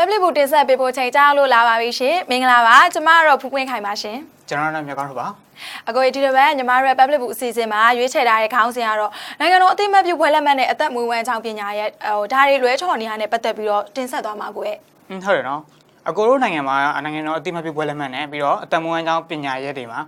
public ဘူတင်ဆက်ပေးဖို့ချိန်ကြားလို့လာပါပြီရှင်မင်္ဂလာပါကျမကတော့ဖူးပွင့်ခိုင်ပါရှင်ကျွန်တော်တို့မြတ်ကောင်းတို့ပါအကိုဒီတစ်ပတ်ညီမတို့ရဲ့ public ဘူအစီအစဉ်မှာရွေးချယ်ထားတဲ့ခေါင်းစဉ်ကတော့နိုင်ငံတော်အသိအမှတ်ပြုဖွဲ့လက်မှတ်နဲ့အသက်မွေးဝမ်းကြောင်းပညာရဲ့ဟိုဒါတွေလွဲချော်နေရတဲ့ပတ်သက်ပြီးတော့တင်ဆက်သွားမှာကိုရဲ့อืมဟုတ်တယ်နော်အကိုတို့နိုင်ငံမှာနိုင်ငံတော်အတိမပြပွဲလက်မှတ်နဲ့ပြီးတော့အတမွေးအကြောင်းပညာရက်တွေမှာ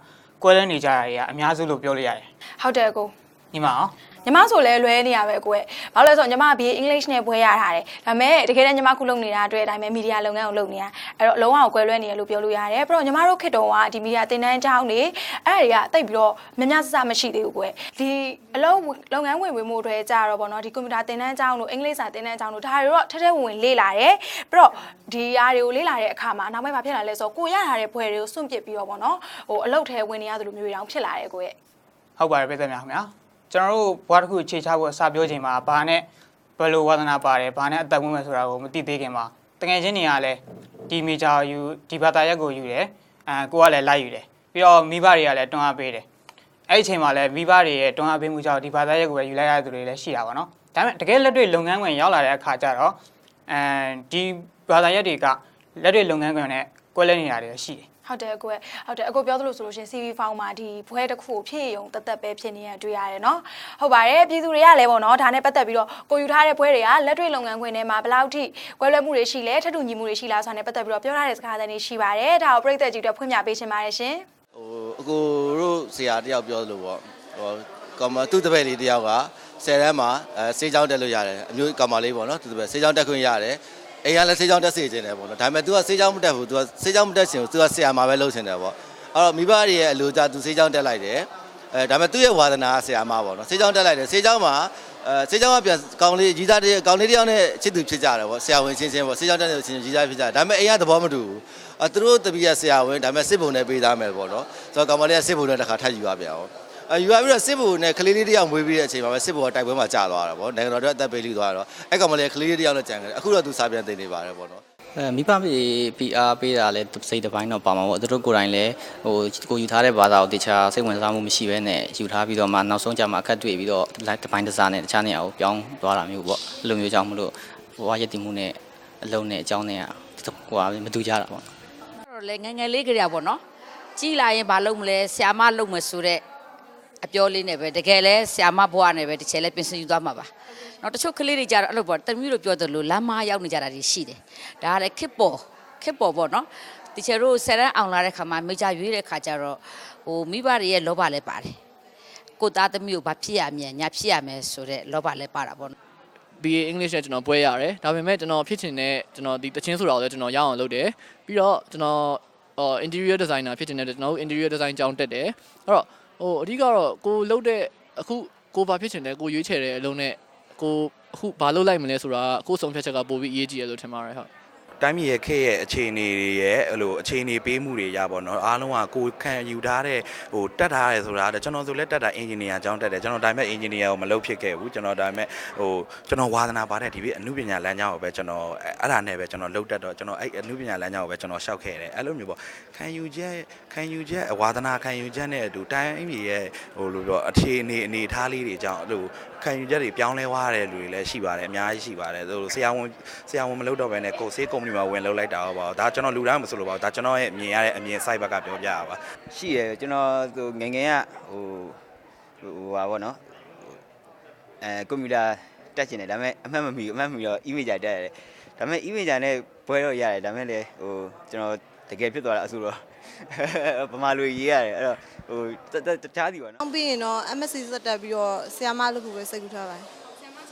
ကွဲလွဲနေကြတာတွေကအများစုလို့ပြောလို့ရတယ်ဟုတ်တယ်အကိုညီမအောင် ညီမဆိုလဲလွဲနေရပဲကိုယ့်ရဲ့ဘာလို့လဲဆိုတော့ညီမဘီအင်္ဂလိပ်နဲ့ဘွဲရထားတယ်ဒါပေမဲ့တကယ်တမ်းညီမခုလုပ်နေတာအတွက်အတိုင်းပဲမီဒီယာလုပ်ငန်းကိုလုပ်နေတာအဲ့တော့လုံးဝကိုကွဲလွဲနေရလို့ပြောလို့ရတယ်ပြီးတော့ညီမတို့ခေတ်တော်ကဒီမီဒီယာတင်တန်းအကြောင်းနေအဲ့ဒါတွေကတိတ်ပြီးတော့မြများဆဆမရှိသေးဘူးကိုယ့်ရဲ့ဒီအလုံးလုပ်ငန်းဝင်ဝင်မှုတွေကြတော့ဗောနော်ဒီကွန်ပျူတာတင်တန်းအကြောင်းလို့အင်္ဂလိပ်စာတင်တန်းအကြောင်းလို့ဒါတွေတော့ထက်ထဲဝင်ဝင်လေ့လာတယ်ပြီးတော့ဒီအရာတွေကိုလေ့လာတဲ့အခါမှာနောက်ပိုင်းမှာဖြစ်လာလဲဆိုတော့ကိုရထားတဲ့ဘွဲတွေကိုစွန့်ပစ်ပြီးတော့ဗောနော်ဟိုအလုပ်ထဲဝင်နေရသလိုမျိုးတွေတောင်ဖြစ်လာတယ်ကိုယ့်ရဲ့ဟုတ်ပါတယ်ပြည်သက်များခင်ဗျာ ကျွန်တော်တို့ဘွားတစ်ခုခြေချဖို့စပြောချိန်မှာဘာနဲ့ဘယ်လိုဝါသနာပါတယ်ဘာနဲ့အသက်မွေးမယ်ဆိုတာကိုမသိသေးခင်မှာတကယ်ချင်းတွေကလည်းဒီမီဂျာယူဒီဘာသာရက်ကိုယူတယ်အဲကိုကလည်းလိုက်ယူတယ်ပြီးတော့မိဘတွေကလည်းတွန်းအားပေးတယ်အဲ့ဒီချိန်မှာလည်းမိဘတွေရဲ့တွန်းအားပေးမှုကြောင့်ဒီဘာသာရက်ကိုပဲယူလိုက်ရတဲ့သူတွေလည်းရှိတာပါနော်ဒါပေမဲ့တကယ်လက်တွေ့လုပ်ငန်းခွင်ရောက်လာတဲ့အခါကျတော့အဲဒီဘာသာရက်တွေကလက်တွေ့လုပ်ငန်းခွင်နဲ့ကွဲလဲနေတာတွေရှိတယ်ဟုတ်တယ်အကိုရဲ့ဟုတ်တယ်အကိုပြောသလိုဆိုလို့ရှရင် CV ဖောင်းမှာဒီဘွဲတစ်ခုကိုဖြည့်ရုံတက်တက်ပဲဖြစ်နေရတွေ့ရတယ်နော်ဟုတ်ပါတယ်ပြည်သူတွေကလည်းပေါ့နော်ဒါနဲ့ပတ်သက်ပြီးတော့ကိုယူထားတဲ့ဘွဲတွေကလက်တွေ့လုပ်ငန်းခွင်ထဲမှာဘယ်လောက်ထိကွဲလွဲမှုတွေရှိလဲထပ်တူညီမှုတွေရှိလားဆိုတာနဲ့ပတ်သက်ပြီးတော့ပြောထားတဲ့စကားသံတွေရှိပါတယ်ဒါကိုပြည်သက်ကြီးတို့ဖွင့်ပြပေးရှင်ပါတယ်ရှင်ဟိုအကိုတို့ဆရာတယောက်ပြောလို့ပေါ့ဟိုကောင်မသူ့တပည့်လေးတယောက်ကဆယ်တန်းမှာအဲစေးချောင်းတက်လို့ရတယ်အမျိုးကောင်မလေးပေါ့နော်သူ့တပည့်စေးချောင်းတက်ခွင့်ရတယ် အိမ်ကလည်းစေးချောင်းတက်စေခြင်းတယ်ပေါ့နော်ဒါပေမဲ့ तू ကစေးချောင်းမတက်ဘူး तू ကစေးချောင်းမတက်ချင်ဘူး तू ကဆရာမှာပဲလုပ်ချင်တယ်ပေါ့အဲ့တော့မိဘတွေရဲ့အလိုကြ तू စေးချောင်းတက်လိုက်တယ်အဲဒါပေမဲ့သူ့ရဲ့ဝါသနာကဆရာမပေါ့နော်စေးချောင်းတက်လိုက်တယ်စေးချောင်းမှာအဲစေးချောင်းကပြန်ကောင်လေးကြီးသားတည်းကောင်လေးတယောက်နဲ့ချစ်သူဖြစ်ကြတယ်ပေါ့ဆရာဝန်ချင်းချင်းပေါ့စေးချောင်းတက်တဲ့ချင်းချင်းကြီးသားဖြစ်ကြတယ်ဒါပေမဲ့အိမ်ကသဘောမတူဘူးအဲသူတို့တပည့်ရဆရာဝန်ဒါပေမဲ့စစ်ဘုံနဲ့ပေးသားမယ်ပေါ့နော်ဆိုတော့ကောင်မလေးကစစ်ဘုံနဲ့တစ်ခါထပ်ယူရပြန်အောင် အ ယူရပြီးတော့စစ်ဘုံနဲ့ကလေးလေးတယောက်မွေးပြီးတဲ့အချိန်မှာပဲစစ်ဘုံကတိုက်ပွဲမှာကြာသွားတာပေါ့နိုင်ငံတော်အတွက်အသက်ပေးလိသွားတော့အဲ့ကောင်မလေးကလေးလေးတယောက်နဲ့ကြံခဲ့တယ်အခုတော့သူစာပြန်တင်နေပါတယ်ပေါ့နော်အဲမိဘပြည် PR ပေးတာလဲစိတ်တစ်ပိုင်းတော့ပါမှာပေါ့သူတို့ကိုယ်တိုင်လဲဟိုကိုယူထားတဲ့ဘာသာကိုတခြားစိတ်ဝင်စားမှုမရှိဘဲနဲ့ယူထားပြီးတော့မှနောက်ဆုံးကြမှာအခက်တွေ့ပြီးတော့တစ်ပိုင်းတစ်စားနဲ့တခြားနေရာကိုပြောင်းသွားတာမျိုးပေါ့အဲ့လိုမျိုးကြောင့်မလို့ဘဝရည်တည်မှုနဲ့အလုံးနဲ့အကြောင်းနဲ့ဟိုဟာမတူကြတာပေါ့တော့လေငယ်ငယ်လေးကြရပေါ့နော်ကြီးလာရင်ဘာလုပ်မလဲဆ iam မလုပ်မယ်ဆိုတော့ အပြောလေးနဲ့ပဲတကယ်လဲဆ iam မဘွားနဲ့ပဲတစ်ချက်လဲပြင်ဆင်ယူသွားမှာပါနော်တချို့ကလေးတွေကြတော့အဲ့လိုပေါ့တမီးတို့ပြောသလိုလမ်းမရောက်နေကြတာတွေရှိတယ်ဒါကလည်းခစ်ပေါ်ခစ်ပေါ်ပေါ့နော်တချို့တို့ဆယ်ရန်အောင်လာတဲ့ခါမှာမေဂျာရွေးတဲ့ခါကျတော့ဟိုမိဘတွေရဲ့လောဘလည်းပါတယ်ကိုသားသမီးကိုဘာဖြစ်ရမလဲညာဖြစ်ရမယ်ဆိုတော့လောဘလည်းပါတာပေါ့နော် BA English နဲ့ကျွန်တော်ပွဲရတယ်ဒါပေမဲ့ကျွန်တော်ဖြစ်ချင်တဲ့ကျွန်တော်ဒီတချင်းဆိုတာကိုလည်းကျွန်တော်ရအောင်လုပ်တယ်ပြီးတော့ကျွန်တော်အော် interior designer ဖြစ်ချင်တဲ့ကျွန်တော်တို့ interior design ကျောင်းတက်တယ်အဲ့တော့ ဟိုအဓိကတော့ကိုလုပ်တဲ့အခုကိုဘာဖြစ်ချင်တယ်ကိုရွေးချယ်တဲ့အလုံးနဲ့ကိုအခုဘာလုပ်လိုက်မလဲဆိုတာကိုဆုံးဖြတ်ချက်ကပိုပြီးအရေးကြီးတယ်လို့ထင်ပါတယ်ဟုတ် တိုင်းပြည်ရဲ့ခေတ်ရဲ့အခြေအနေတွေရဲ့အဲ့လိုအခြေအနေပေးမှုတွေရပါတော့အားလုံးကကိုယ်ခံယူထားတဲ့ဟိုတက်ထားတယ်ဆိုတာတဲ့ကျွန်တော်ဆိုလည်းတက်တာအင်ဂျင်နီယာကျောင်းတက်တယ်ကျွန်တော်ဒါပေမဲ့အင်ဂျင်နီယာကိုမလုပ်ဖြစ်ခဲ့ဘူးကျွန်တော်ဒါပေမဲ့ဟိုကျွန်တော်ဝါသနာပါတဲ့ဒီပြအမှုပညာလမ်းကြောင်းကိုပဲကျွန်တော်အဲ့ဒါနဲ့ပဲကျွန်တော်လုပ်တတ်တော့ကျွန်တော်အဲ့အမှုပညာလမ်းကြောင်းကိုပဲကျွန်တော်ရှောက်ခဲ့တယ်အဲ့လိုမျိုးပေါ့ခံယူချက်ခံယူချက်ဝါသနာခံယူချက်နဲ့အတူတိုင်းပြည်ရဲ့ဟိုလိုပြောအခြေအနေအနေထားလေးတွေကြောင့်အဲ့လိုခံယူချက်တွေပြောင်းလဲသွားတဲ့လူတွေလည်းရှိပါတယ်အများကြီးရှိပါတယ်ဟိုဆရာဝန်ဆရာဝန်မလုပ်တော့ဘဲနဲ့ကိုစေးကုမ္ပဏီမှာဝင်လုပ်လိုက်တာပါဒါကျွန်တော်လူတိုင်းမဆိုလို့ပါဒါကျွန်တော်ရဲ့မြင်ရတဲ့အမြင် site ဘက်ကပြောပြရပါရှိရယ်ကျွန်တော်သူငယ်ငယ်ကဟိုဟိုဟာဗောနော်အဲကွန်ပျူတာတက်ချင်တယ်ဒါပေမဲ့အမှတ်မမီဘူးအမှတ်မမီတော့ image တက်ရတယ်ဒါပေမဲ့ image နဲ့ဘွဲတော့ရတယ်ဒါပေမဲ့လေဟိုကျွန်တော်တကယ်ဖြစ်သွားတာအဆူတော့ဗမာလူရေးရတယ်အဲ့တော့ဟိုတခြားစီပါနော်အောင်ပြီးရင်တော့ MSc စက်တက်ပြီးတော့ဆီယာမလုပ်ဖို့ပဲစိတ်ကူးထားပါတယ်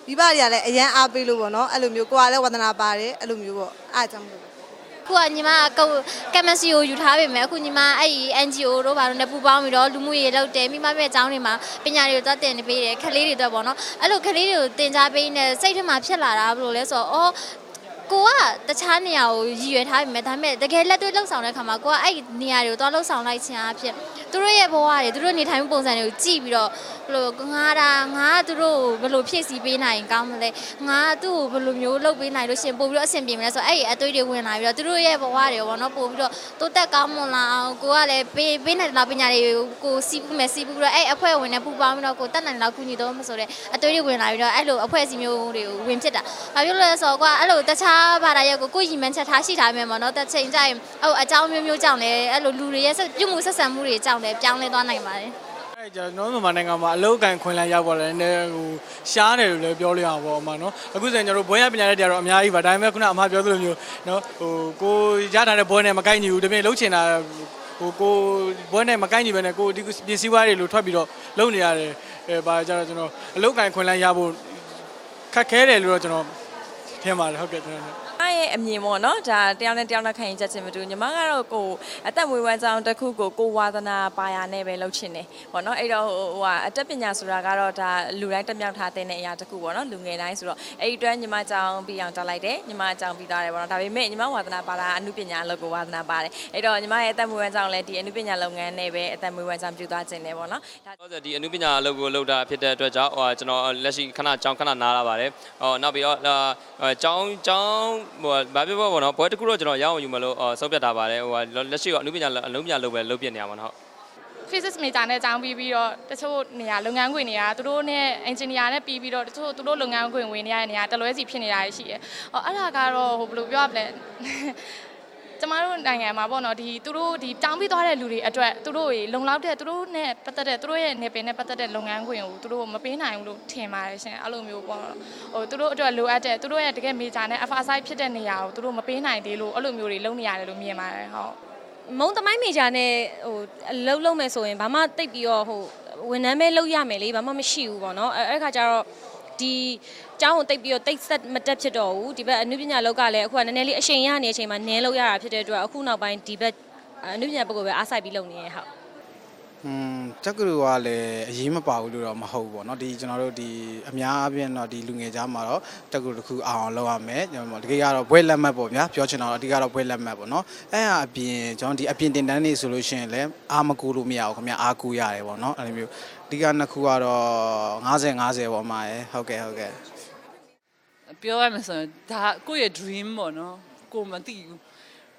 မိဘတွေကလည်းအရန်အားပေးလို့ပေါ့နော်အဲ့လိုမျိုးကိုကလည်းဝါသနာပါတယ်အဲ့လိုမျိုးပေါ့အားအကြောင်းလို့ခုကညီမကကမစီကိုယူထားပေမဲ့အခုညီမအဲ့ဒီ NGO တို့ဘာလို့လဲပူပေါင်းပြီးတော့လူမှုရေးလုပ်တယ်မိမရဲ့အကြောင်းတွေမှာပညာတွေကိုသွားတင်နေပေးတယ်ခလေးတွေတော့ပေါ့နော်အဲ့လိုခလေးတွေကိုတင် जा ပေးနေစိတ်ထဲမှာဖြစ်လာတာဘယ်လိုလဲဆိုတော့အော် ကိုကတခြားနေရာကိုရည်ရွယ်ထားပေမဲ့ဒါပေမဲ့တကယ်လက်တွေ့လှုပ်ဆောင်တဲ့ခါမှာကိုကအဲ့ဒီနေရာတွေကိုသွားလှုပ်ဆောင်လိုက်ခြင်းအဖြစ်သူတို့ရဲ့ဘဝတွေသူတို့နေထိုင်မှုပုံစံတွေကိုကြည့်ပြီးတော့ဘယ်လိုငါတာငါကသူတို့ကိုဘယ်လိုဖြည့်ဆည်းပေးနိုင်ကောင်းမလဲငါကသူ့ကိုဘယ်လိုမျိုးလုပ်ပေးနိုင်လို့ရှရင်ပို့ပြီးတော့အဆင်ပြေမလဲဆိုတော့အဲ့ဒီအသွေးတွေဝင်လာပြီးတော့သူတို့ရဲ့ဘဝတွေပေါ့နော်ပို့ပြီးတော့တိုးတက်ကောင်းမွန်လာအောင်ကိုကလည်းပေးပေးနိုင်တဲ့လောက်ပညာတွေကိုကိုစီးပူးမယ်စီးပူးပြီးတော့အဲ့အဖွဲ့ဝင်နဲ့ပူပေါင်းပြီးတော့ကိုတက်နိုင်တဲ့လောက်ကူညီတော့မဆိုတဲ့အသွေးတွေဝင်လာပြီးတော့အဲ့လိုအဖွဲ့အစည်းမျိုးတွေကိုဝင်ဖြစ်တာ။ဘာဖြစ်လို့လဲဆိုတော့ကွာအဲ့လိုတခြားဘာသာရပ်ကိုကိုယ်ရည်မှန်းချက်ထားရှိထားမယ်ပေါ့နော်တစ်ချိန်ကျရင်ဟိုအကြောင်းမျိုးမျိုးကြောင့်လည်းအဲ့လိုလူတွေရဲ့ဆက်ပြုမှုဆက်ဆံမှုတွေကြောင့်လည်းပြောင်းလဲသွားနိုင်ပါတယ်အဲကျွန်တော်တို့မြန်မာနိုင်ငံမှာအလောက်ကန်ခွင်လန်းရောက်ပေါ်လဲနည်းဟိုရှားတယ်လို့လည်းပြောလို့ရပါဘောအမနော်အခုဆိုရင်ကျွန်တော်တို့ဘွဲရပညာတဲ့တရားတော့အများကြီးပါဒါပေမဲ့ခုနအမပြောသလိုမျိုးနော်ဟိုကိုရထားတဲ့ဘွဲနဲ့မကိုက်ညီဘူးတပြင်းလှုပ်ချင်တာဟိုကိုဘွဲနဲ့မကိုက်ညီပဲနဲ့ကိုဒီပစ္စည်းဝါးတွေလို့ထွက်ပြီးတော့လုံနေရတယ်အဲပါကြတော့ကျွန်တော်အလောက်ကန်ခွင်လန်းရဖို့ခက်ခဲတယ်လို့တော့ကျွန်တော် ထင်ပါတယ်ဟုတ်ကဲ့ကျွန်တော်အား ရဲ့အမြင်ပေါ့နော်ဒါတယောက်နဲ့တယောက်နဲ့ခံရင်ချက်ချင်းမတူညီမကတော့ကိုအသက်မွေးဝမ်းကြောင်းတစ်ခုကိုကိုဝါသနာပါရနဲ့ပဲလုပ်ချင်တယ်ပေါ့နော်အဲ့တော့ဟိုဟာအတက်ပညာဆိုတာကတော့ဒါလူတိုင်းတက်မြောက်ထားတဲ့အရာတစ်ခုပေါ့နော်လူငယ်တိုင်းဆိုတော့အဲ့ဒီအတွက်ညီမကြောင်းပြီးအောင်တက်လိုက်တယ်ညီမကြောင်းပြီးသွားတယ်ပေါ့နော်ဒါပေမဲ့ညီမဝါသနာပါတာအမှုပညာလုပ်ကိုဝါသနာပါတယ်အဲ့တော့ညီမရဲ့အသက်မွေးဝမ်းကြောင်းလည်းဒီအမှုပညာလုပ်ငန်းနဲ့ပဲအသက်မွေးဝမ်းကြောင်းပြုသွားခြင်းတယ်ပေါ့နော်ဒါဟုတ်တယ်ဒီအနုပညာအလုပ်ကိုလုပ်တာဖြစ်တဲ့အတွက်ကြောင့်ဟိုကျွန်တော်လက်ရှိခဏကြောင်းခဏနားလာပါတယ်ဟောနောက်ပြီးတော့ကြောင်းကြောင်းဟိုဘာပြောပေါ့နော်ဘွဲတစ်ခုတော့ကျွန်တော်ရအောင်ယူမလို့ဆုံးဖြတ်တာပါတယ်ဟိုလက်ရှိကအနုပညာအလုံးပညာလုပ်ပဲလုပ်ပြနေရမှာနော် physics major နဲ့ကျောင်းပြီးပြီးတော့တချို့နေရာလုပ်ငန်းခွင်တွေကသူတို့နဲ့ engineer နဲ့ပြီးပြီးတော့တချို့သူတို့လုပ်ငန်းခွင်ဝင်နေရတဲ့နေရာတလွဲစီဖြစ်နေတာရှိတယ်။အော်အဲ့ဒါကတော့ဟိုဘယ်လိုပြောရမလဲ ကျမတို့နိုင်ငံမှာပေါ့နော်ဒီသူတို့ဒီတောင်းပြီးသွားတဲ့လူတွေအတွက်သူတို့ရေလုံလောက်တဲ့သူတို့နဲ့ပတ်သက်တဲ့သူတို့ရဲ့နေပင်နဲ့ပတ်သက်တဲ့လုပ်ငန်းခွင်ကိုသူတို့မပေးနိုင်ဘူးလို့ထင်ပါတယ်ရှင်အဲ့လိုမျိုးပေါ့နော်ဟိုသူတို့အတွက်လိုအပ်တဲ့သူတို့ရဲ့တကယ် major နဲ့ alpha side ဖြစ်တဲ့နေရာကိုသူတို့မပေးနိုင်သေးလို့အဲ့လိုမျိုးတွေလုပ်နေရတယ်လို့မြင်ပါတယ်ဟုတ်မုံသမိုင်းမေဂျာနဲ့ဟိုအလုံးလုံးမယ်ဆိုရင်ဘာမှတိတ်ပြီးတော့ဟိုဝန်ထမ်းပဲလုပ်ရမယ်လေဘာမှမရှိဘူးပေါ့နော်အဲအဲ့ခါကျတော့ ဒီကျောင်းကိုတိတ်ပြီးတော့တိတ်ဆက်မတက်ဖြစ်တော့ဘူးဒီဘက်အနုပညာလောက်ကလည်းအခုကနည်းနည်းလေးအချိန်ရနေတဲ့အချိန်မှာနင်းလို့ရတာဖြစ်တဲ့အတွက်အခုနောက်ပိုင်းဒီဘက်အနုပညာဘက်ကိုပဲအားစိုက်ပြီးလုပ်နေရဟုတ် อืมတက္ကသိုလ်ကလည်းအရေးမပါဘူးလို့တော့မဟုတ်ဘူးပေါ့เนาะဒီကျွန်တော်တို့ဒီအများအပြားတော့ဒီလူငယ်ကြားမှာတော့တက္ကသိုလ်တစ်ခုအောင်အောင်လုပ်ရမယ်ကျွန်တော်တကယ်ကတော့ဘွဲလက်မှတ်ပေါ့ဗျာပြောချင်တော့အဓိကတော့ဘွဲလက်မှတ်ပေါ့เนาะအဲ့ဟာအပြင်ကျွန်တော်ဒီအပြင်တင်တန်းနေဆိုလို့ရှိရင်လည်းအာမကူလို့မရဘူးခင်ဗျာအာကူရတယ်ပေါ့เนาะအဲ့လိုမျိုး အဓိကနှစ်ခုကတော့50 50ပေါ့မှာရယ်ဟုတ်ကဲ့ဟုတ်ကဲ့ပြောရမယ်ဆိုရင်ဒါကိုယ့်ရဲ့ dream ပေါ့နော်ကိုမသိဘူး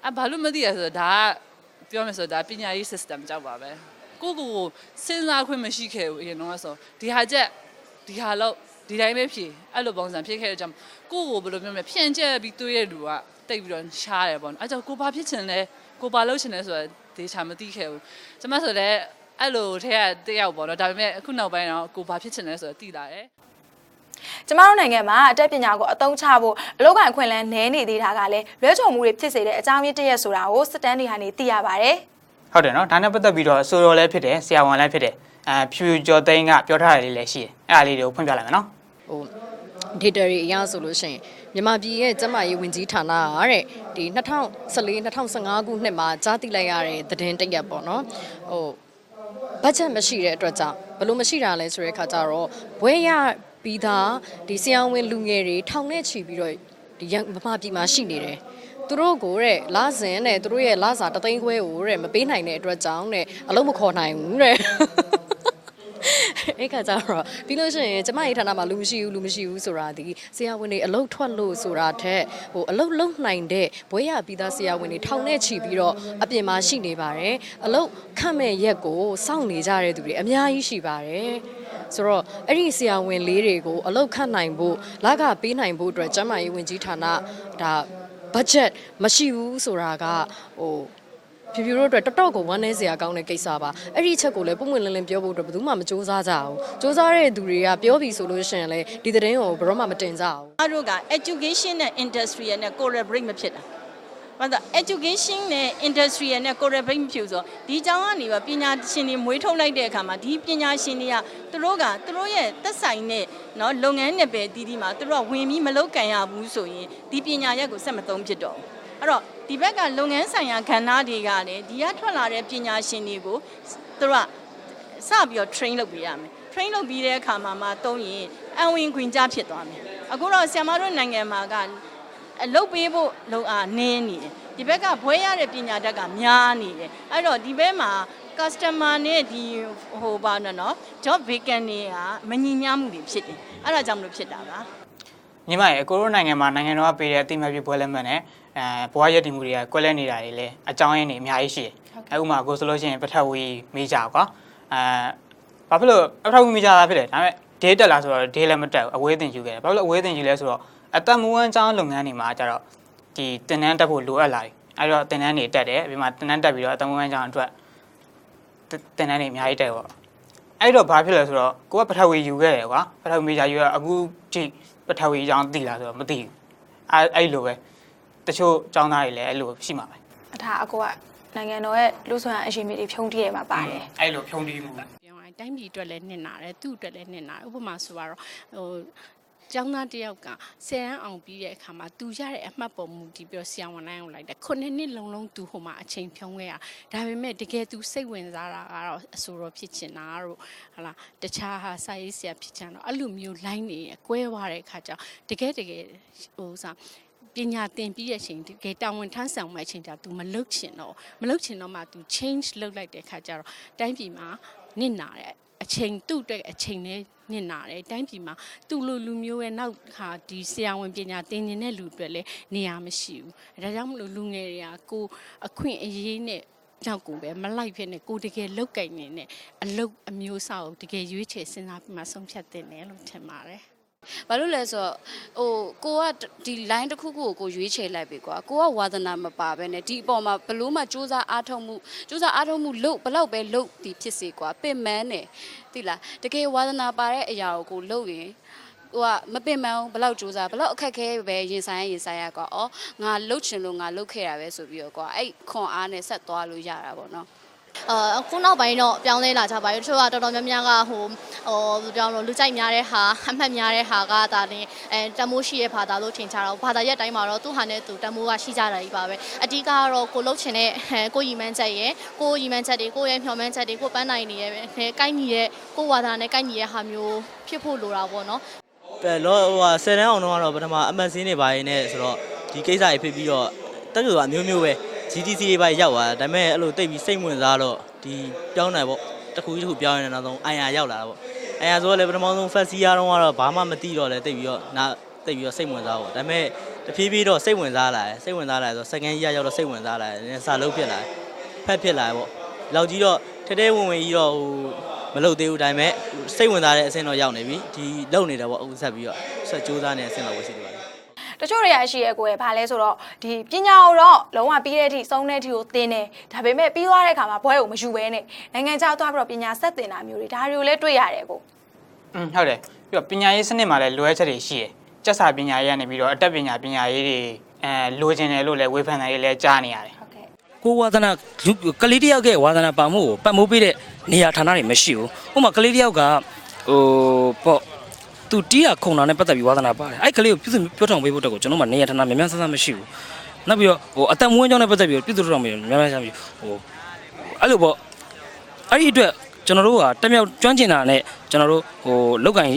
အဘာလို့မသိရဆိုတော့ဒါကပြောမယ်ဆိုတော့ဒါပညာရေး system ကြောက်ပါပဲကိုကိုကိုစဉ်းစားခွင့်မရှိခဲ့ဘူးအရင်တော့ဆိုဒီဟာချက်ဒီဟာလောက်ဒီတိုင်းပဲဖြေအဲ့လိုပုံစံဖြစ်ခဲ့တဲ့ကြောင့်ကိုကိုဘယ်လိုပြောမလဲဖြန့်ကျက်ပြီးတွေးရလူကတိတ်ပြီးတော့ရှားတယ်ပေါ့နော်အဲ့ကြောင့်ကိုဘာဖြစ်ချင်လဲကိုဘာလုပ်ချင်လဲဆိုတော့ဒေချာမသိခဲ့ဘူးကျွန်မဆိုလည်း အဲ့လိုထဲကတယောက်ပေါ့နော်ဒါပေမဲ့အခုနောက်ပိုင်းတော့ကိုဘာဖြစ်ချင်လဲဆိုတော့သိလာတယ်ကျမတို့နိုင်ငံမှာအတတ်ပညာကိုအသုံးချဖို့အလောက်ကန်ခွင့်လန်းနဲနေသေးတာကလည်းလွဲချော်မှုတွေဖြစ်စေတဲ့အကြောင်းရင်းတစ်ရက်ဆိုတာကိုစတန်တွေဟာနေသိရပါတယ်ဟုတ်တယ်နော်ဒါနဲ့ပတ်သက်ပြီးတော့ဆိုတော်လည်းဖြစ်တယ်ဆရာဝန်လည်းဖြစ်တယ်အဲဖြူကျော်သိန်းကပြောထားတာလေးလည်းရှိတယ်အဲ့ဒါလေးတွေကိုဖွင့်ပြလိုက်မယ်နော်ဟို data တွေအရဆိုလို့ရှိရင်မြန်မာပြည်ရဲ့ကျန်းမာရေးဝန်ကြီးဌာနကတဲ့ဒီ2014 2015ခုနှစ်မှာကြားသိလိုက်ရတဲ့သတင်းတစ်ရက်ပေါ့နော်ဟို ဘတ်ဂျက်မရှိတဲ့အတွက်ကြောင့်ဘယ်လို့မရှိတာလဲဆိုတဲ့အခါကျတော့ဘွဲရပြီးသားဒီဆရာဝန်လူငယ်တွေထောင်နဲ့ချီပြီးတော့ဒီရန်ဗမာပြည်မှာရှိနေတယ်သူတို့ကိုတဲ့လာစင်တဲ့သူတို့ရဲ့လာစာတသိန်းခွဲကိုတဲ့မပေးနိုင်တဲ့အတွက်ကြောင့်တဲ့အလုံးမခေါ်နိုင်ဘူးတဲ့ အဲ့ခါကျတော့ပြီးလို့ရှိရင်ကျမရဲ့ဌာနမှာလူမရှိဘူးလူမရှိဘူးဆိုတာဒီဆရာဝန်တွေအလုတ်ထွက်လို့ဆိုတာထက်ဟိုအလုတ်လုံနိုင်တဲ့ဘွဲရပြီးသားဆရာဝန်တွေထောင်နဲ့ချီပြီးတော့အပြင်မှာရှိနေပါတယ်အလုတ်ခန့်မဲ့ရက်ကိုစောင့်နေကြတဲ့သူတွေအများကြီးရှိပါတယ်ဆိုတော့အဲ့ဒီဆရာဝန်လေးတွေကိုအလုတ်ခန့်နိုင်ဖို့လကပေးနိုင်ဖို့အတွက်ကျမရေးဝန်ကြီးဌာနဒါဘတ်ဂျက်မရှိဘူးဆိုတာကဟို ဖြူဖြူတို့အတွက်တော်တော်ကိုဝမ်းနည်းစရာကောင်းတဲ့ကိစ္စပါအဲ့ဒီအချက်ကိုလည်းပုံမှန်လင်းလင်းပြောဖို့အတွက်ဘယ်သူမှမစူးစမ်းကြဘူးစူးစမ်းတဲ့သူတွေကပြောပြီးဆိုလို့ရှိရင်လည်းဒီသတင်းကိုဘယ်တော့မှမတင်ကြဘူး အားတို့က education နဲ့ industry နဲ့ collaborate မဖြစ်တာဘာလို့ education နဲ့ industry နဲ့ collaborate မဖြစ်ဆိုတော့ဒီအကြောင်းကနေပါပညာရှင်တွေမွေးထုတ်လိုက်တဲ့အခါမှာဒီပညာရှင်တွေကသူတို့ကသူတို့ရဲ့သက်ဆိုင်တဲ့เนาะလုပ်ငန်းနယ်ပယ်တည်တည်မှာသူတို့ကဝင်ပြီးမလုပ်ကန်ရဘူးဆိုရင်ဒီပညာရက်ကိုဆက်မသုံးဖြစ်တော့ဘူးအဲ့တော့ ဒီဘက်ကလုပ်ငန်းဆိုင်ရာခန္ဓာတွေကလည်းဒီကထွက်လာတဲ့ပညာရှင်တွေကိုသူတို့ကစပြီးတော့ train လုပ်ပေးရမယ် train လုပ်ပြီးတဲ့အခါမှာမှတုံးရင်အဝင်ခွင်ကြဖြစ်သွားမယ်အခုတော့ဆ iam မတို့နိုင်ငံမှာကအလုပ်ပေးဖို့လုံအားနင်းနေတယ်ဒီဘက်ကဘွဲရတဲ့ပညာတတ်ကများနေတယ်အဲ့တော့ဒီဘက်မှာ customer နဲ့ဒီဟိုပါနော် job vacant တွေကမညီမျှမှုတွေဖြစ်တယ်အဲ့ဒါကြောင့်မလို့ဖြစ်တာပါ ညီမရေကိုရိုနိုင်ငံမှာနိုင်ငံတော်ကပေးတဲ့အတိအမှတ်ပြုပွဲလက်မှတ်နဲ့အဲဘွားရက်တည်မှုတွေကကွက်လက်နေတာတွေလည်းအကြောင်းရင်းတွေအများကြီးရှိတယ်။အခုမှကိုဆိုလို့ရှိရင်ပထဝီမေးကြကွာ။အဲဘာဖြစ်လို့ပထဝီမေးကြတာဖြစ်တယ်ဒါပေမဲ့ day တက်လာဆိုတော့ day လည်းမတက်ဘူးအဝေးသင်ယူခဲ့တယ်။ဘာဖြစ်လို့အဝေးသင်ယူလဲဆိုတော့အသက်မွေးဝမ်းကျောင်းလုပ်ငန်းတွေမှာကျတော့ဒီတင်တန်းတက်ဖို့လိုအပ်လာတယ်အဲ့တော့တင်တန်းတွေတက်တယ်ပြီးမှတင်တန်းတက်ပြီးတော့အတမွေးကြောင်အတွက်တင်တန်းတွေအများကြီးတက်ပေါ့အဲ့တော့ဘာဖြစ်လဲဆိုတော့ကိုကပထဝီယူခဲ့တယ်ကွာပထဝီမေဂျာယူရအခုကြည့် ပထဝီအကြောင်းသိလားဆိုတော့မသိဘူးအဲ့အဲ့လိုပဲတချို့ចောင်းသားတွေလည်းအဲ့လိုရှိမှာပဲအထာအကိုကနိုင်ငံတော်ရဲ့လူဆွမ်းအရှိန်တွေဖြုံးတီးရမှာပါတယ်အဲ့လိုဖြုံးတီးမှုပြောရင်တိုင်းပြည်အတွက်လည်းနစ်နာတယ်သူ့အတွက်လည်းနစ်နာတယ်ဥပမာဆိုတော့ဟို ကျောင်းသားတစ်ယောက်ကဆယ်ရန်အောင်ပြီးတဲ့အခါမှာသူရတဲ့အမှတ်ပေါ်မူတည်ပြီးတော့ဆရာဝန်တိုင်းအောင်လိုက်တယ်ခုနှစ်နှစ်လုံးလုံးသူဟိုမှာအချိန်ဖြုံးခဲ့ရဒါပေမဲ့တကယ်သူစိတ်ဝင်စားတာကတော့အဆိုတော်ဖြစ်ချင်တာတို့ဟလာတခြားဟာစာရေးဆရာဖြစ်ချင်တော့အဲ့လိုမျိုး line နေရကွဲသွားတဲ့အခါကျတော့တကယ်တကယ်ဟိုစားပညာသင်ပြီးတဲ့အချိန်တကယ်တာဝန်ထမ်းဆောင်မဲ့အချိန်ကျ तू မလုပ်ချင်တော့မလုပ်ချင်တော့မှ तू change လုပ်လိုက်တဲ့အခါကျတော့တိုင်းပြည်မှာနစ်နာတဲ့ အချိန်သူ့အတွက်အချိန်နဲ့နစ်နာတယ်တိုင်းပြည်မှာသူ့လိုလူမျိုးရဲ့နောက်ခါဒီဆရာဝန်ပညာသင်နေတဲ့လူတွေလည်းနေရာမရှိဘူးဒါကြောင့်မလို့လူငယ်တွေကကိုအခွင့်အရေးနဲ့ကြောက်ကိုပဲမလိုက်ဖြစ်နေကိုတကယ်လောက်ကင်နေနဲ့အလုတ်အမျိုးအစားကိုတကယ်ရွေးချယ်စဉ်းစားပြီးမှဆုံးဖြတ်တင်တယ်လို့ထင်ပါတယ် ဘာလို့လဲဆိုတော့ဟိုကိုကဒီ line တစ်ခုခုကိုကိုရွေးချယ်လိုက်ပြီကွာကိုကဝါသနာမပါပဲနဲ့ဒီအပေါ်မှာဘလို့မှစူးစမ်းအားထုတ်မှုစူးစမ်းအားထုတ်မှုလုပ်ဘလောက်ပဲလုပ်ဒီဖြစ်စေကွာပင်မန်းနေသိလားတကယ်ဝါသနာပါတဲ့အရာကိုကိုလုပ်ရင်ဟိုကမပင်မန်းဘလောက်စူးစမ်းဘလောက်အခက်ခဲပဲရင်ဆိုင်ရင်ဆိုင်ရကွာဩငါလှုပ်ချင်လို့ငါလှုပ်ခဲ့တာပဲဆိုပြီးတော့ကွာအဲ့ခွန်အားနဲ့ဆက်သွားလို့ရတာပေါ့နော် အာအခုနောက်ပိုင်းတော့ပြောင်းလဲလာကြပါပြီတချို့ကတော်တော်များများကဟိုဟိုဘယ်လိုပြောင်းလို့လူကြိုက်များတဲ့ဟာအမှတ်များတဲ့ဟာကဒါလည်းအဲတမိုးရှိရဲ့ဘာသာလို့ထင်ကြတော့ဘာသာရက်တိုင်းမှာတော့သူ့ဟာနဲ့သူတမိုးကရှိကြတာကြီးပါပဲအဓိကကတော့ကိုလှုပ်ချင်တဲ့ဟဲကိုရီမန်းချက်ရဲ့ကိုရီမန်းချက်တွေကိုရဲ့မျှော်မှန်းချက်တွေကိုပန်းနိုင်နေရဲ့ပဲကိုင်းညီရဲ့ကိုဝါဒနဲ့ကိုင်းညီရဲ့ဟာမျိုးဖြစ်ဖို့လိုတာပေါ့နော်ပဲလောဟိုဟာဆယ်တန်းအောင်တော့ကတော့ပထမအမှတ်စင်းနေပါရင်နဲ့ဆိုတော့ဒီကိစ္စကြီးဖြစ်ပြီးတော့တက်ကြွကအမျိုးမျိုးပဲ GTC တွေပါရောက်သွားဒါပေမဲ့အဲ့လိုတိတ်ပြီးစိတ်ဝင်စားတော့ဒီပြောင်းတယ်ပေါ့တစ်ခုကြီးတစ်ခုပြောင်းရင်နောက်ဆုံးအိုင်ယာရောက်လာတာပေါ့အိုင်ယာဆိုတော့လေပထမဆုံး first year တုန်းကတော့ဘာမှမသိတော့လေတိတ်ပြီးတော့နာတိတ်ပြီးတော့စိတ်ဝင်စားပေါ့ဒါပေမဲ့တဖြည်းဖြည်းတော့စိတ်ဝင်စားလာတယ်စိတ်ဝင်စားလာတယ်ဆိုတော့ second year ရောက်တော့စိတ်ဝင်စားလာတယ်နည်းစာလုံးဖြစ်လာတယ်ဖက်ဖြစ်လာတယ်ပေါ့လောက်ကြီးတော့ထဲထဲဝင်ဝင်ကြီးတော့ဟိုမလုပ်သေးဘူးဒါပေမဲ့စိတ်ဝင်စားတဲ့အဆင့်တော့ရောက်နေပြီဒီလုံနေတယ်ပေါ့အခုဆက်ပြီးတော့ဆက်ကြိုးစားနေတဲ့အဆင့်တော့ဝရှိတယ်ပါ တချို့တွေကရှိရဲ့ကိုယ်ဘာလဲဆိုတော့ဒီပညာကိုတော့လုံးဝပြီးတဲ့အထိစုံတဲ့အထိကိုသင်တယ်ဒါပေမဲ့ပြီးသွားတဲ့အခါမှာဘွဲကိုမယူဘဲနဲ့နိုင်ငံခြားသွားပြီးတော့ပညာဆက်သင်တာမျိုးတွေဒါတွေကိုလည်းတွေ့ရတယ်ကိုอืมဟုတ်တယ်ပြီးတော့ပညာရေးစနစ်မှာလည်းလိုအပ်ချက်တွေရှိတယ်ကျက်စာပညာရေးကနေပြီးတော့အတက်ပညာပညာရေးတွေအဲလိုချင်တယ်လို့လည်းဝေဖန်တာတွေလည်းကြားနေရတယ်ကိုဝါသနာလူကလေးတယောက်ကဝါသနာပါမှုကိုပတ်မိုးပေးတဲ့နေရာဌာနတွေမရှိဘူးဥပမာကလေးတယောက်ကဟိုပေါ့ သူတီးရခုံတာနဲ့ပတ်သက်ပြီးဝါသနာပါတယ်အဲ့ကလေးကိုပြုစုပြောထောင်ပေးဖို့အတွက်ကိုကျွန်တော်တို့မှနေရာဌာနများများဆန်းဆန်းမရှိဘူးနောက်ပြီးတော့ဟိုအသက်မွေးကြောင်းနဲ့ပတ်သက်ပြီးပြုစုထောင်ပေးများများဆန်းပြီးဟိုအဲ့လိုပေါ့အဲ့ဒီအတွက်ကျွန်တော်တို့ကတက်မြောက်ကျွမ်းကျင်တာနဲ့ကျွန်တော်တို့ဟိုလောက်ကင်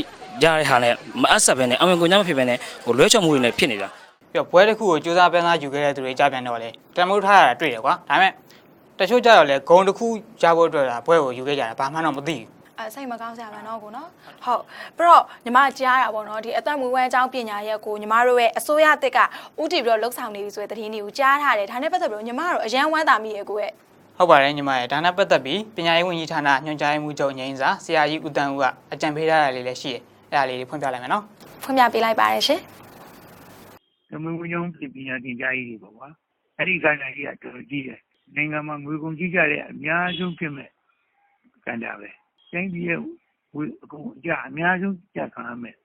ရတဲ့ဟာနဲ့မအပ်ဆက်ပဲနဲ့အမှန်ကိုညမဖြစ်ပဲနဲ့ဟိုလွဲချော်မှုတွေနဲ့ဖြစ်နေတာပြီးတော့ဘွဲတစ်ခုကိုစူးစမ်းပန်းစားယူခဲ့တဲ့သူတွေကြပြန်တော့လေတမိုးထားရတာတွေ့တယ်ကွာဒါပေမဲ့တချို့ကြတော့လေဂုံတစ်ခုရဖို့အတွက်ဒါဘွဲကိုယူခဲ့ကြတာဘာမှတော့မသိဘူး အဲစိတ်မကောင်းစရာပါတော့ကိုနော်ဟုတ်ပြီးတော့ညီမကြားတာပေါ့နော်ဒီအသက်မွေးဝမ်းအကြောင်းပညာရက်ကိုညီမတို့ရဲ့အစိုးရတစ်ကဥတည်ပြီးတော့လှုပ်ဆောင်နေပြီဆိုတဲ့သတင်းတွေကိုကြားထားတယ်ဒါနဲ့ပတ်သက်ပြီးတော့ညီမတို့အရန်ဝမ်းသာမိရဲ့ကိုရဲ့ဟုတ်ပါတယ်ညီမရဲ့ဒါနဲ့ပတ်သက်ပြီးပညာရေးဝန်ကြီးဌာနညွှန်ကြားရေးမှူးချုပ်ငိမ့်စာဆရာကြီးဦးတန်းဦးကအကြံပေးထားတာလေးလည်းရှိတယ်အဲ့ဒါလေးတွေဖွင့်ပြလိုက်မယ်နော်ဖွင့်ပြပေးလိုက်ပါတယ်ရှင်သမင်းဝင်ုံပြည်ပညာသင်ကြားရေးတွေပေါ့ကွာအဲ့ဒီကဏ္ဍကြီးကတော်တော်ကြီးတယ်နိုင်ငံမှာငွေကုန်ကြီးကြတဲ့အများဆုံးဖြစ်မဲ့ကဏ္ဍပဲ တိုင်းပြည်ရဲ့ဝေအကုန်အကြအများဆုံးကြခံရမယ်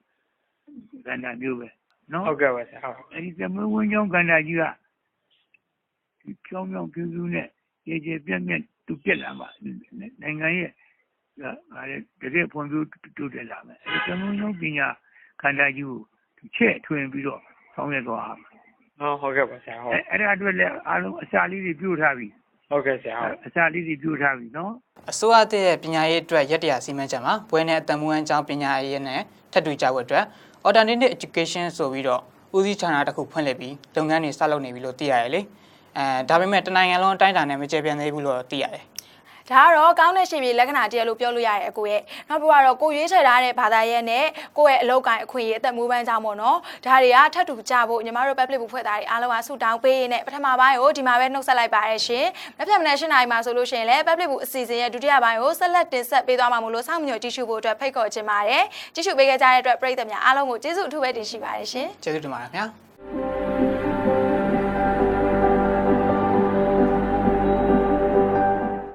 ကဏ္ဍမျိုးပဲနော်ဟုတ်ကဲ့ပါဆရာဟုတ်အဲ့ဒီသမင်းဝင်ုံကဏ္ဍကြီးကဒီကြောင်ကြောင်ပြူးပြူးနဲ့ရေရေပြက်ပြက်သူပြက်လာမှာနိုင်ငံရဲ့ဟာလေတကယ်ဖွံ့ဖြိုးတိုးတက်လာမယ်အဲ့ဒီသမင်းဝင်ုံပညာကဏ္ဍကြီးကိုချဲ့ထွင်ပြီးတော့ဆောင်ရွက်သွားအောင်ဟုတ်ဟုတ်ကဲ့ပါဆရာဟုတ်အဲအဲ့ဒါအတွက်လည်းအားလုံးအစာလေးတွေပြုတ်ထားပြီ ဟုတ်ကဲ့ဆရာဟုတ်အစာလေးတွေပြုတ်ထားပြီနော်အစိုးရတရဲ့ပညာရေးအတွက်ရက်တရာစီမံချက်မှာဘွဲနဲ့အတန်မွေးအကြောင်းပညာရေးနဲ့ထပ်တူကြဖို့အတွက် alternative education ဆိုပြီးတော့ဦးစီးဌာနတစ်ခုဖွင့်လှစ်ပြီးလုပ်ငန်းတွေစလုပ်နေပြီလို့သိရတယ်လေအဲဒါပေမဲ့တနိုင်ငံလုံးအတိုင်းအတာနဲ့မကျေပြန့်သေးဘူးလို့သိရတယ် ဒါကတော့ကောင်းတဲ့ရှင်ပြေလက္ခဏာတရလို့ပြောလို့ရတယ်အကိုရဲ့နောက်ပြီးတော့ကိုရွေးချယ်ထားတဲ့ဘာသာရဲ့နဲ့ကိုယ့်ရဲ့အလုပ်ကိုင်အခွင့်အရေးအသက်မွေးပန်းကြောင်းပေါ့နော်ဒါတွေကထပ်တူကြဖို့ညီမတို့ public ဘူးဖွဲ့သားတွေအားလုံးကဆုတောင်းပေးရင်းနဲ့ပထမပိုင်းကိုဒီမှာပဲနှုတ်ဆက်လိုက်ပါရရှင်မပြတ်မနဲ့ရှင်းနိုင်မှာဆိုလို့ရှိရင်လည်း public ဘူးအစီအစဉ်ရဲ့ဒုတိယပိုင်းကိုဆက်လက်တင်ဆက်ပေးသွားမှာမို့လို့စောင့်မျှော်ကြည့်ရှုဖို့အတွက်ဖိတ်ခေါ်ချင်ပါတယ်ကြည့်ရှုပေးခဲ့ကြတဲ့အတွက်ပရိသတ်များအားလုံးကိုကျေးဇူးအထူးပဲတင်ရှိပါတယ်ရှင်ကျေးဇူးတင်ပါတယ်ခင်ဗျာ